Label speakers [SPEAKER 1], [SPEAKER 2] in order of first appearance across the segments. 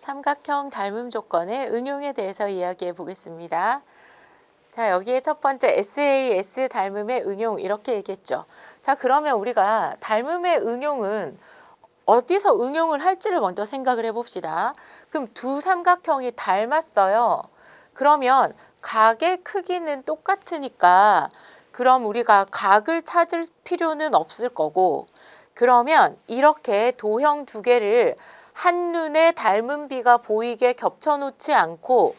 [SPEAKER 1] 삼각형 닮음 조건의 응용에 대해서 이야기해 보겠습니다. 자, 여기에 첫 번째 SAS 닮음의 응용 이렇게 얘기했죠. 자, 그러면 우리가 닮음의 응용은 어디서 응용을 할지를 먼저 생각을 해 봅시다. 그럼 두 삼각형이 닮았어요. 그러면 각의 크기는 똑같으니까 그럼 우리가 각을 찾을 필요는 없을 거고 그러면 이렇게 도형 두 개를 한눈에 닮은 비가 보이게 겹쳐 놓지 않고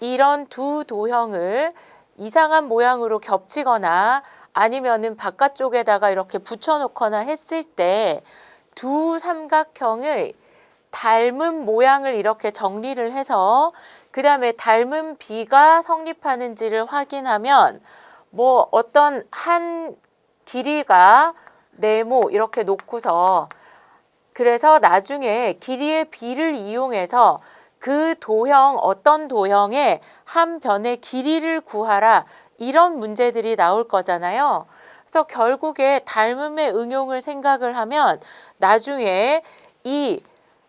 [SPEAKER 1] 이런 두 도형을 이상한 모양으로 겹치거나 아니면은 바깥쪽에다가 이렇게 붙여 놓거나 했을 때 두 삼각형의 닮은 모양을 이렇게 정리를 해서 그 다음에 닮은 비가 성립하는지를 확인하면 뭐 어떤 한 길이가 네모 이렇게 놓고서 그래서 나중에 길이의 비를 이용해서 그 도형 어떤 도형의 한 변의 길이를 구하라 이런 문제들이 나올 거잖아요. 그래서 결국에 닮음의 응용을 생각을 하면 나중에 이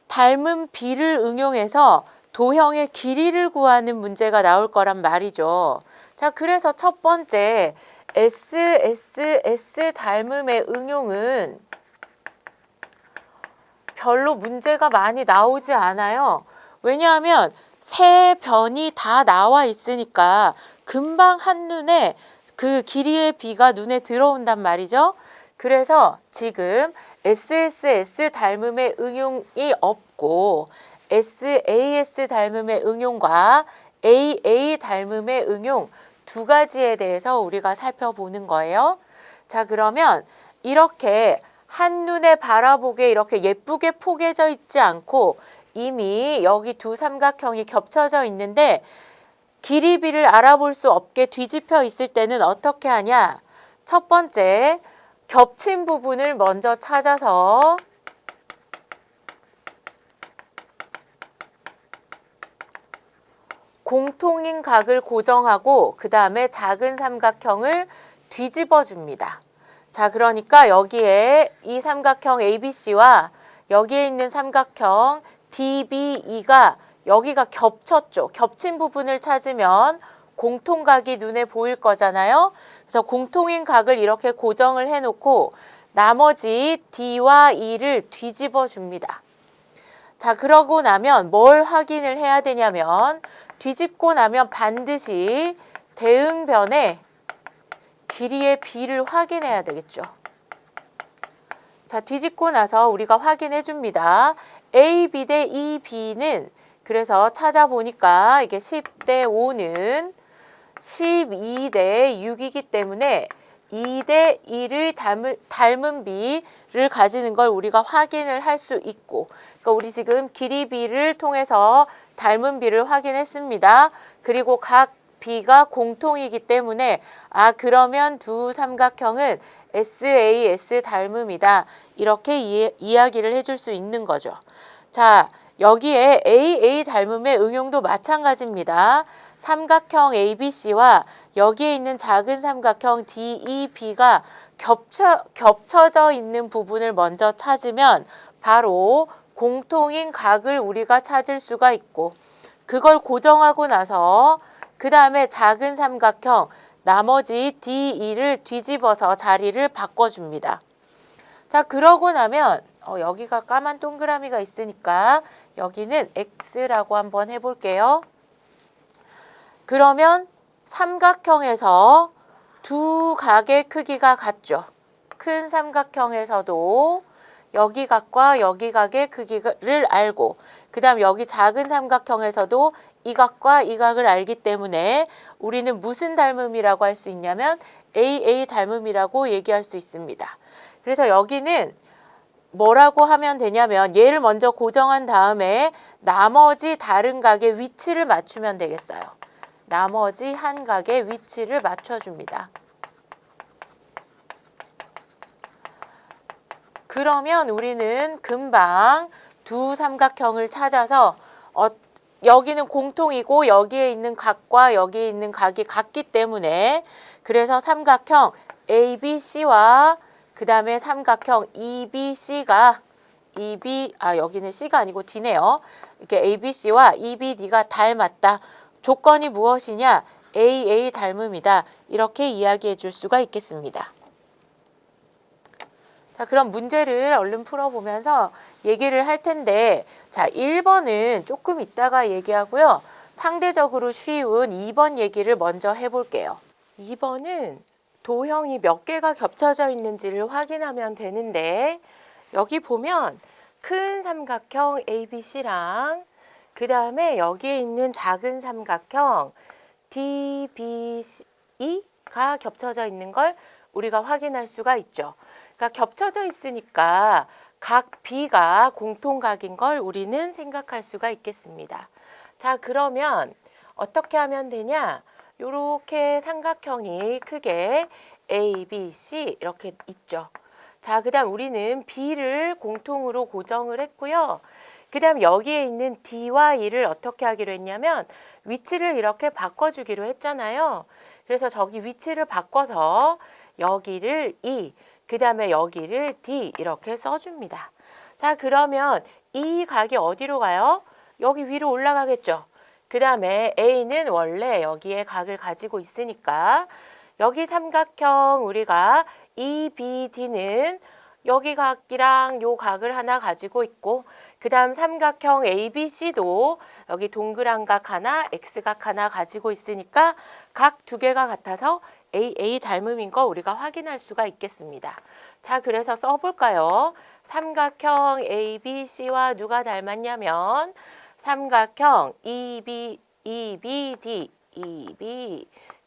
[SPEAKER 1] 닮은 비를 응용해서 도형의 길이를 구하는 문제가 나올 거란 말이죠. 자, 그래서 첫 번째 SSS 닮음의 응용은 별로 문제가 많이 나오지 않아요. 왜냐하면 세 변이 다 나와 있으니까 금방 한눈에 그 길이의 비가 눈에 들어온단 말이죠. 그래서 지금 SSS 닮음의 응용이 없고 SAS 닮음의 응용과 AA 닮음의 응용 두 가지에 대해서 우리가 살펴보는 거예요. 자, 그러면 이렇게 한눈에 바라보게 이렇게 예쁘게 포개져 있지 않고 이미 여기 두 삼각형이 겹쳐져 있는데 길이비를 알아볼 수 없게 뒤집혀 있을 때는 어떻게 하냐? 첫 번째, 겹친 부분을 먼저 찾아서 공통인 각을 고정하고 그 다음에 작은 삼각형을 뒤집어 줍니다. 자, 그러니까 여기에 이 삼각형 ABC와 여기에 있는 삼각형 DBE가 여기가 겹쳤죠. 겹친 부분을 찾으면 공통각이 눈에 보일 거잖아요. 그래서 공통인 각을 이렇게 고정을 해놓고 나머지 D와 E를 뒤집어 줍니다. 자, 그러고 나면 뭘 확인을 해야 되냐면 뒤집고 나면 반드시 대응변에 길이의 B를 확인해야 되겠죠. 자, 뒤집고 나서 우리가 확인해 줍니다. AB 대 EB는 그래서 찾아보니까 이게 10대 5는 12대 6이기 때문에 2대 1의 닮은, 닮은 비를 가지는 걸 우리가 확인을 할 수 있고 그러니까 우리 지금 길이 비를 통해서 닮은 비를 확인했습니다. 그리고 각 비가 공통이기 때문에 아 그러면 두 삼각형은 SAS 닮음이다. 이렇게 이, 이야기를 해줄 수 있는 거죠. 자, 여기에 AA 닮음의 응용도 마찬가지입니다. 삼각형 ABC와 여기에 있는 작은 삼각형 DEB가 겹쳐, 겹쳐져 있는 부분을 먼저 찾으면 바로 공통인 각을 우리가 찾을 수가 있고 그걸 고정하고 나서 그 다음에 작은 삼각형 나머지 D2를 뒤집어서 자리를 바꿔줍니다. 자, 그러고 나면 어, 여기가 까만 동그라미가 있으니까 여기는 X라고 한번 해볼게요. 그러면 삼각형에서 두 각의 크기가 같죠. 큰 삼각형에서도 여기 각과 여기 각의 크기를 알고 그 다음 여기 작은 삼각형에서도 이 각과 이 각을 알기 때문에 우리는 무슨 닮음이라고 할 수 있냐면 AA 닮음이라고 얘기할 수 있습니다. 그래서 여기는 뭐라고 하면 되냐면 얘를 먼저 고정한 다음에 나머지 다른 각의 위치를 맞추면 되겠어요. 나머지 한 각의 위치를 맞춰줍니다. 그러면 우리는 금방 두 삼각형을 찾아서 어, 여기는 공통이고 여기에 있는 각과 여기에 있는 각이 같기 때문에 그래서 삼각형 ABC와 그 다음에 삼각형 EBC가 EB 아 여기는 C가 아니고 D네요. 이렇게 ABC와 EBD가 닮았다. 조건이 무엇이냐? AA 닮음이다. 이렇게 이야기해 줄 수가 있겠습니다. 자, 그럼 문제를 얼른 풀어보면서 얘기를 할 텐데, 자, 1번은 조금 이따가 얘기하고요. 상대적으로 쉬운 2번 얘기를 먼저 해볼게요. 2번은 도형이 몇 개가 겹쳐져 있는지를 확인하면 되는데, 여기 보면 큰 삼각형 ABC랑 그 다음에 여기에 있는 작은 삼각형 DBE가 겹쳐져 있는 걸 우리가 확인할 수가 있죠. 그러니까 겹쳐져 있으니까 각 B가 공통각인 걸 우리는 생각할 수가 있겠습니다. 자, 그러면 어떻게 하면 되냐? 요렇게 삼각형이 크게 A, B, C 이렇게 있죠. 자, 그 다음 우리는 B를 공통으로 고정을 했고요. 그 다음 여기에 있는 D와 E를 어떻게 하기로 했냐면 위치를 이렇게 바꿔주기로 했잖아요. 그래서 저기 위치를 바꿔서 여기를 E, 그 다음에 여기를 D 이렇게 써줍니다. 자, 그러면 이 각이 어디로 가요? 여기 위로 올라가겠죠. 그 다음에 A는 원래 여기에 각을 가지고 있으니까 여기 삼각형 우리가 EBD는 여기 각이랑 요 각을 하나 가지고 있고 그 다음 삼각형 ABC도 여기 동그란 각 하나, X각 하나 가지고 있으니까 각 두 개가 같아서 AA 닮음인 거 우리가 확인할 수가 있겠습니다. 자, 그래서 써볼까요? 삼각형 ABC와 누가 닮았냐면 삼각형 EB, EBD,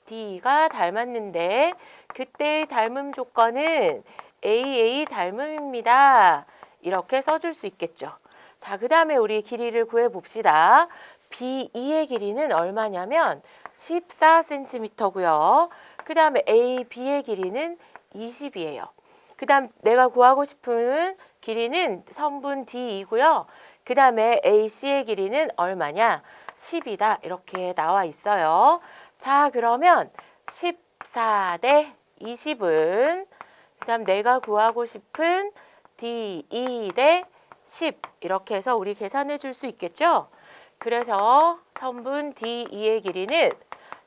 [SPEAKER 1] EBD가 닮았는데 그때의 닮음 조건은 AA 닮음입니다. 이렇게 써줄 수 있겠죠. 자, 그 다음에 우리 길이를 구해봅시다. B2의 길이는 얼마냐면 14cm고요. 그 다음에 AB의 길이는 20이에요. 그 다음 내가 구하고 싶은 길이는 선분 D이고요. 그 다음에 AC의 길이는 얼마냐? 10이다. 이렇게 나와 있어요. 자, 그러면 14 대 20은 그 다음 내가 구하고 싶은 D2 대10 이렇게 해서 우리 계산해 줄 수 있겠죠? 그래서 선분 D2의 길이는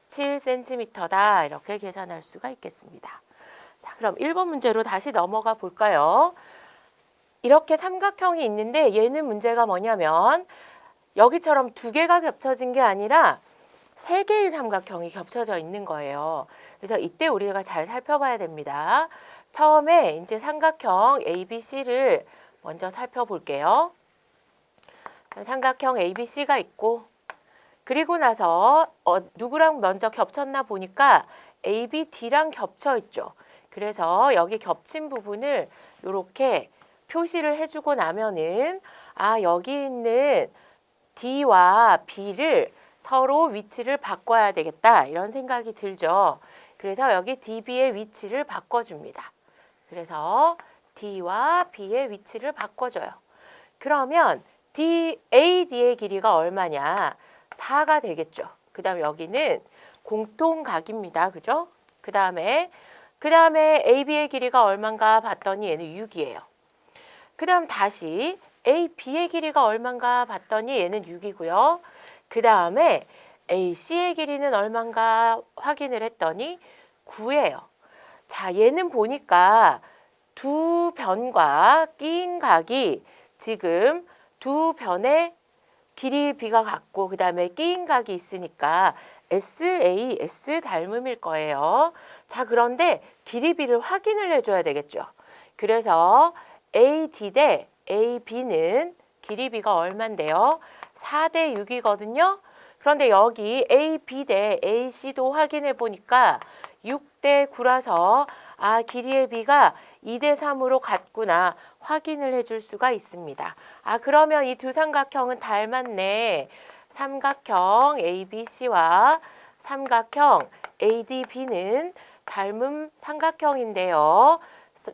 [SPEAKER 1] 7cm다 이렇게 계산할 수가 있겠습니다. 자, 그럼 1번 문제로 다시 넘어가 볼까요? 이렇게 삼각형이 있는데 얘는 문제가 뭐냐면 여기처럼 두 개가 겹쳐진 게 아니라 세 개의 삼각형이 겹쳐져 있는 거예요. 그래서 이때 우리가 잘 살펴봐야 됩니다. 처음에 이제 삼각형 ABC를 먼저 살펴볼게요. 삼각형 ABC가 있고 그리고 나서 어, 누구랑 먼저 겹쳤나 보니까 ABD랑 겹쳐 있죠. 그래서 여기 겹친 부분을 이렇게 표시를 해주고 나면은 아 여기 있는 D와 B를 서로 위치를 바꿔야 되겠다 이런 생각이 들죠. 그래서 여기 DB의 위치를 바꿔줍니다. 그래서 D와 B의 위치를 바꿔줘요. 그러면 D, AD의 길이가 얼마냐? 4가 되겠죠. 그 다음에 여기는 공통각입니다. 그죠? 그 다음에 그 다음에 AB의 길이가 얼만가 봤더니 얘는 6이에요. 그 다음 다시 AB의 길이가 얼만가 봤더니 얘는 6이고요. 그 다음에 AC의 길이는 얼만가 확인을 했더니 9예요. 자, 얘는 보니까 두 변과 끼인 각이 지금 두 변의 길이 비가 같고 그 다음에 끼인 각이 있으니까 SAS 닮음일 거예요. 자 그런데 길이 비를 확인을 해줘야 되겠죠. 그래서 AD 대 AB는 길이 비가 얼만데요? 4대 6이거든요. 그런데 여기 AB 대 AC도 확인해 보니까 6대 9라서 아 길이의 비가 2대 3으로 같구나 확인을 해줄 수가 있습니다. 아 그러면 이 두 삼각형은 닮았네. 삼각형 ABC와 삼각형 ADB는 닮은 삼각형인데요.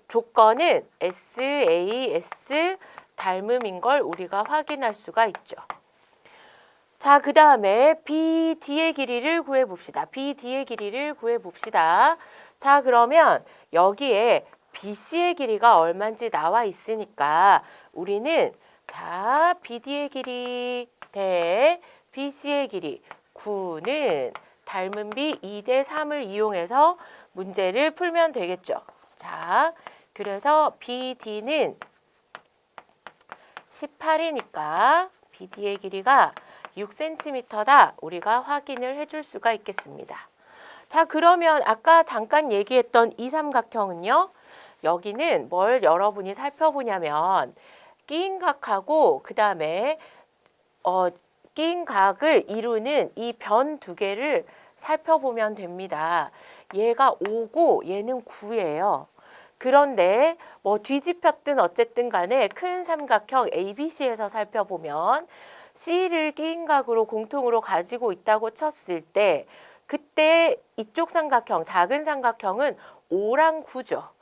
[SPEAKER 1] 조건은 SAS 닮음인 걸 우리가 확인할 수가 있죠. 자, 그 다음에 BD의 길이를 구해 봅시다. BD의 길이를 구해 봅시다. 자, 그러면 여기에 BC의 길이가 얼마인지 나와 있으니까 우리는 자, BD의 길이 대 BC의 길이 9는 닮은 비 2대 3을 이용해서 문제를 풀면 되겠죠. 자, 그래서 BD는 18이니까 BD의 길이가 6cm다. 우리가 확인을 해줄 수가 있겠습니다. 자, 그러면 아까 잠깐 얘기했던 이 삼각형은요. 여기는 뭘 여러분이 살펴보냐면 끼인 각하고 그 다음에 어, 끼인 각을 이루는 이 변 두 개를 살펴보면 됩니다. 얘가 5고 얘는 9예요. 그런데 뭐 뒤집혔든 어쨌든 간에 큰 삼각형 ABC에서 살펴보면 C를 끼인 각으로 공통으로 가지고 있다고 쳤을 때 그때 이쪽 삼각형 작은 삼각형은 5랑 9죠.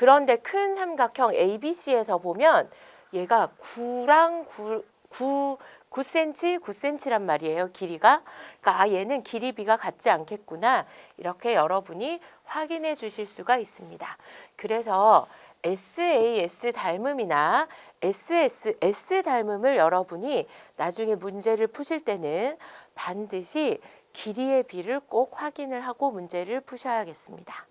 [SPEAKER 1] 그런데 큰 삼각형 ABC에서 보면 얘가 9랑 9, 9 9cm, 9cm란 말이에요. 길이가. 그러니까 아, 얘는 길이 비가 같지 않겠구나. 이렇게 여러분이 확인해 주실 수가 있습니다. 그래서 SAS 닮음이나 SSS 닮음을 여러분이 나중에 문제를 푸실 때는 반드시 길이의 비를 꼭 확인을 하고 문제를 푸셔야겠습니다.